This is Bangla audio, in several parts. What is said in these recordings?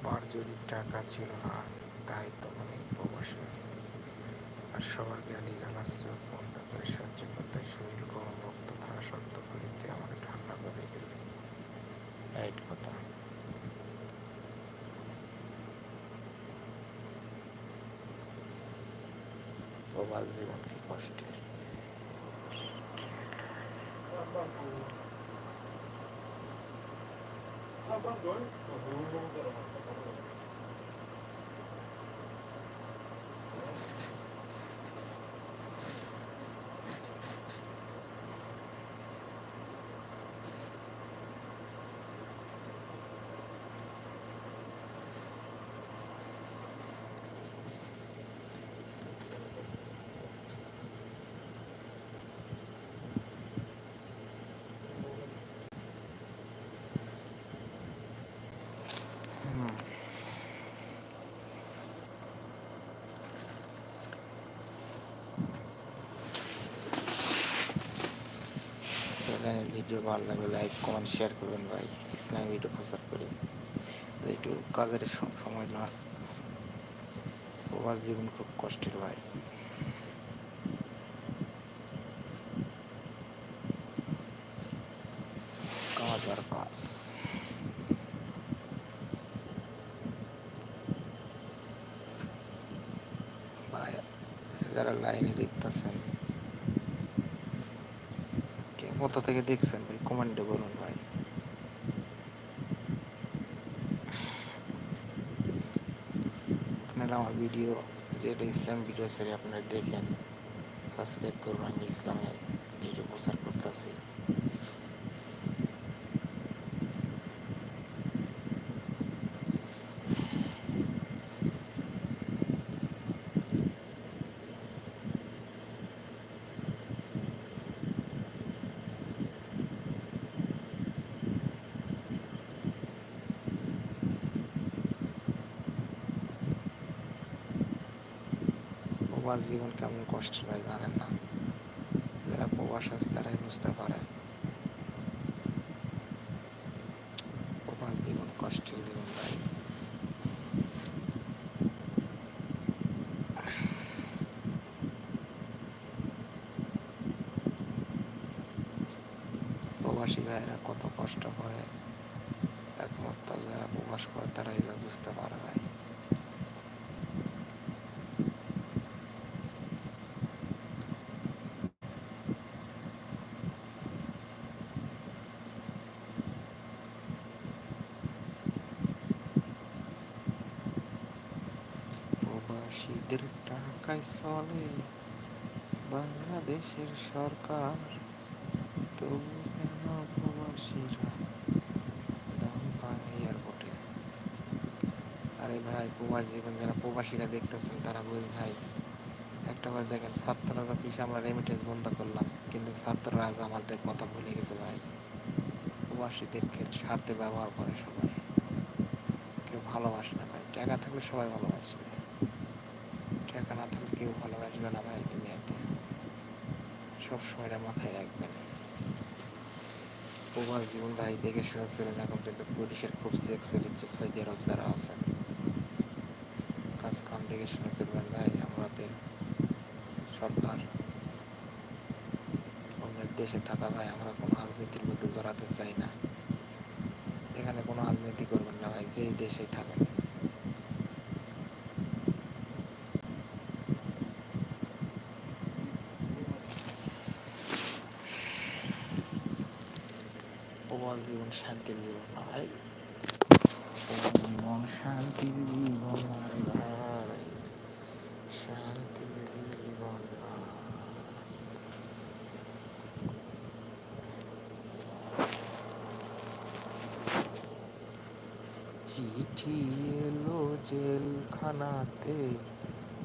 বাবার যদি টাকা ছিল না তাই তো অনেক প্রবাসে আসছে আর সবার গালি গালাস চোখ বন্ধ করে সহ্য করতে শরীর গরম রক্ত থাকা সত্ত্বেও পরিস্থিতি আমাকে ঠান্ডা করে রেখেছে রাইট কথা প্রবাস জীবন কি কষ্টের ভিডিও ভালো লাগলে লাইক, কমেন্ট, শেয়ার করবেন ভাই। ইসলামী ভিডিও প্রচার করি। একটু কাজের সময় না। প্রবাস জীবন খুব কষ্টের ভাই। কাজ আর কাজ। ভাই, যারা লাইনে দেখতেছেন কোথা থেকে দেখছেন ভাই, কমেন্টে বলুন ভাই। আপনারা আমার ভিডিও, যেটা ইসলাম ভিডিও সেরে আপনারা দেখেন, সাবস্ক্রাইব করুন, আমি ইসলামে ভিডিও প্রচার করতেছি। প্রবাস জীবন কেমন কষ্টের ভাই জানেন না? যারা প্রবাস আছে তারাই বুঝতে পারে। প্রবাস জীবন কষ্টের জীবন ভাই। প্রবাসী ভাইয়েরা কত কষ্ট করে, একমাত্র যারা প্রবাস করে তারাই বুঝতে পারে ভাই। চলে বাংলাদেশের সরকার। তবু কেন প্রবাসীরা দাম পান এয়ারপোর্টে? আরে ভাই, প্রবাস জীবন যারা প্রবাসীরা দেখতেছেন তারা বুঝ ভাই, একটা বার দেখেন ছাত্র টাকা পিছিয়ে আমরা রেমিটেন্স বন্ধ করলাম, কিন্তু ছাত্ররা আজ আমাদের কথা ভুলে গেছে ভাই। প্রবাসীদেরকে স্বার্থে ব্যবহার করে সবাই। কেউ ভালোবাসে না ভাই, টাকা থাকলে সবাই ভালোবাসবে। টাকা না থাকলে কেউ ভালোবাসবে না ভাই দুনিয়াতে সবসময় এটা মাথায় রাখবেন প্রবাস জীবন ভাই দেখে শুনে চলেন, এখন কিন্তু পুলিশের খুব চেক চলিচ্ছে সৌদি আরব যারা আছেন। কাজ কাম দেখে শুনে করবেন ভাই, আমাদের সরকার। অন্যের দেশে থাকা ভাই, আমরা কোনো রাজনীতির মধ্যে জড়াতে চাই না। এখানে কোনো রাজনীতি করবেন না ভাই, যেই দেশেই থাকেন। প্রবাস জীবন শান্তির জীবন না ভাই? জীবন শান্তির জীবন ভাই। শান্তির জীবন চিঠি এলো জেলখানাতে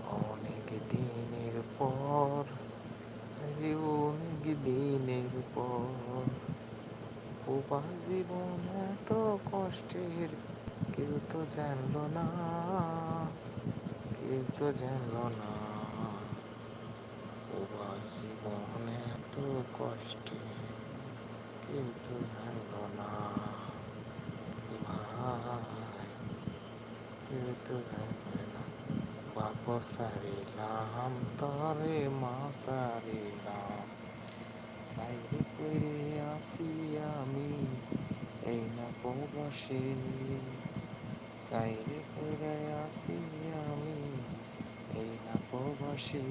অনেক দিনের পর অনেক দিনের পর। প্রবাস জীবন এত কষ্টের, কেউ তো জানলো না, কেউ তো জানলো না। প্রবাস জীবন এত কষ্টের, কেউ তো জানলো না। ভাই, কেউ তো জানে না। বাপ সারিলাম, তরে মা সারিলাম। সাইরে করে আসি আমি। এই না প্রবাসে সাইরে করে আসি আমি। এই না প্রবাসে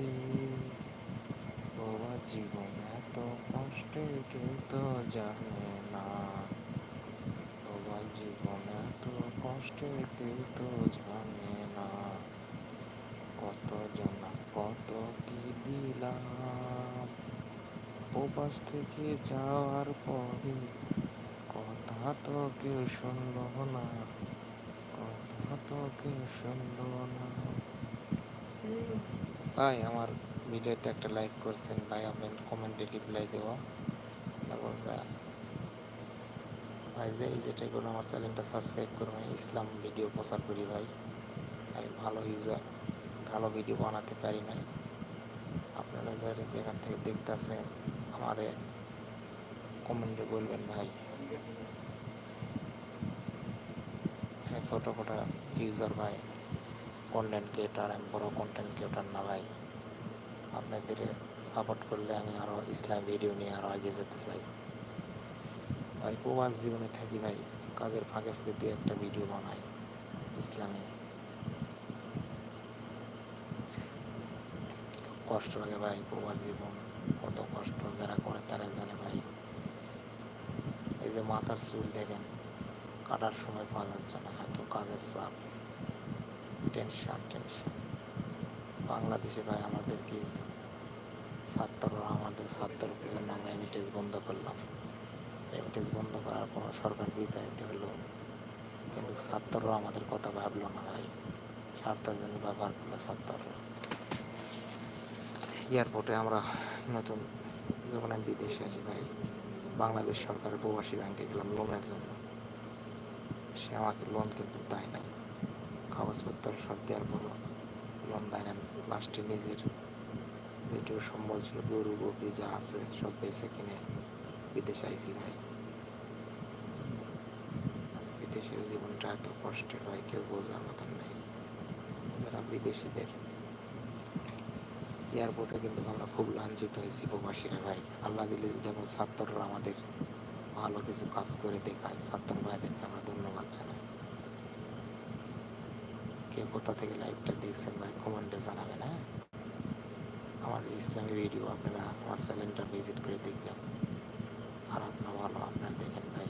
বাবা জীবন এত কষ্টে কেউ তো জানে না। বাবা জীবন এত কষ্টে কেউ তো জানে না। কত জনা কত কি দিলাম? প্রবাস থেকে যাওয়ার পরে কথা তো কেউ শুনলো না, কথা তো কেউ শুনলো না। ভাই, আমার ভিডিওতে একটা লাইক করছেন, ভাই, আপনি কমেন্টে রিপ্লাই দেওয়া ভাই, যে এই যেটা করুন আমার চ্যানেলটা সাবস্ক্রাইব করুন ইসলাম ভিডিও প্রচার করি ভাই। আমি ভালো ইউজার ভালো ভিডিও বানাতে পারি না আপনারা যারা যেখান থেকে দেখতেছেন আমারে কমেন্টে বলবেন ভাই। ছোটো খাটো ইউজার ভাই কন্টেন্ট ক্রিয়েটার আমি বড় কন্টেন্ট ক্রিয়েটার না ভাই। আপনাদের সাপোর্ট করলে আমি আরও ইসলাম ভিডিও নিয়ে আরও এগিয়ে যেতে চাই। ভাই, প্রবাস জীবনে থাকি ভাই, কাজের ফাঁকে ফাঁকে দু একটা ভিডিও বানাই ইসলামী খুব কষ্ট লাগে ভাই প্রবাস জীবন, কত কষ্ট যারা করে তারা জানে ভাই। এই যে মাথার চুল দেখেন, কাটার সময় পাওয়া যাচ্ছে না, এত কাজের চাপ। টেনশন টেনশন বাংলাদেশে ভাই আমাদের কি ছাত্ররা, আমাদের ছাত্রদের জন্য আমরা রেমিটেন্স বন্ধ করলাম। রেমিটেন্স বন্ধ করার পর সরকার বিতাড়িত হলো। কিন্তু ছাত্ররা আমাদের কথা ভাবলো না ভাই। স্বার্থের জন্য ব্যবহার করল ছাত্ররা। এয়ারপোর্টে আমরা নতুন, যখন আমি বিদেশে আসি ভাই, বাংলাদেশ সরকারের প্রবাসী ব্যাংকে গেলাম লোনের জন্য। সে আমাকে লোন কিন্তু দেয় নাই। কাগজপত্র সব দেওয়ার পরও লোন দেয় না লাস্টে নিজের যেটুকু সম্বল ছিল, গরু, বকরি যা আছে সব বেছে কিনে বিদেশে আইসি ভাই। বিদেশের জীবনটা এত কষ্টের ভাই, কেউ বোঝার মতন নেই। যারা বিদেশিদের এয়ারপোর্টে কিন্তু আমরা খুব লাঞ্ছিত হয়েছি প্রবাসীরা ভাই। আল্লাহ দিলে যদি আমার ছাত্ররা আমাদের ভালো কিছু কাজ করে দেখায়, ছাত্র ভাইদেরকে আমরা ধন্যবাদ জানাই। কে কোথা থেকে লাইভটা দেখছেন ভাই, কমেন্টে জানাবেন হ্যাঁ? আমার ইসলামী ভিডিও আপনারা আমার চ্যানেলটা ভিজিট করে দেখবেন। আর আপনার ভালো আপনার দেখেন ভাই।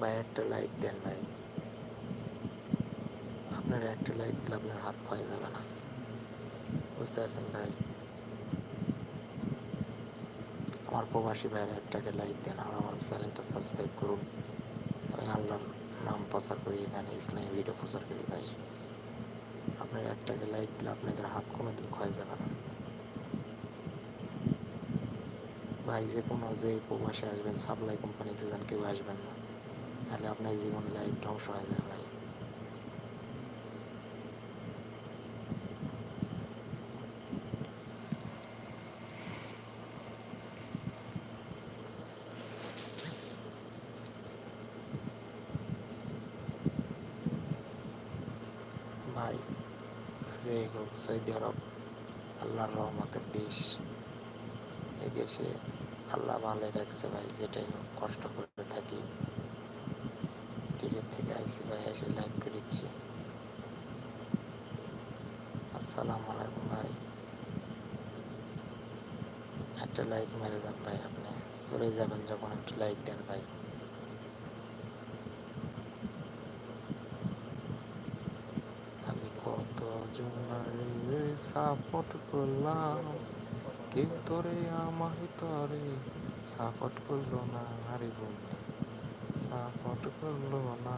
ভাই, একটা লাইক দেন ভাই। আপনার একটা লাইক দিলে আপনার হাত পায়ে যাবে না। বুঝতে পারছেন ভাই? আমার প্রবাসী ভাইয়ের একটাকে লাইক দেন, আর আমার চ্যানেলটা সাবস্ক্রাইব করুন। আমি আল্লাহর নাম প্রচার করি, এখানে ইসলামী ভিডিও প্রচার করি ভাই। আপনার একটাকে লাইক দিলে আপনাদের হাত কোনো দিন ক্ষয় যাবে না। ভাই, যে কোনো যে প্রবাসে আসবেন সাপ্লাই কোম্পানিতে যান, কেউ আসবেন না। তাহলে আপনার জীবন লাইফ ধ্বংস হয়ে যায় ভাই। ভাই হোক সৌদি আরব, আল্লাহর রহমতের দেশ। এই দেশে আল্লাহ ভালোই রাখছে ভাই, যেটাই কষ্ট করে থাকি। থেকে আইসি ভাই এসে লাইভ করেছি আসসালামু আলাইকুম ভাই। একটা লাইক মেরে যান ভাই আপনি। চলে যাবেন যখন একটু লাইক দেন ভাই। আমি জনারে সাপোর্ট করলাম কেউ তোরে আমায় তরে সাপোর্ট করল না। আরে বন্ধু সাপোর্ট করল না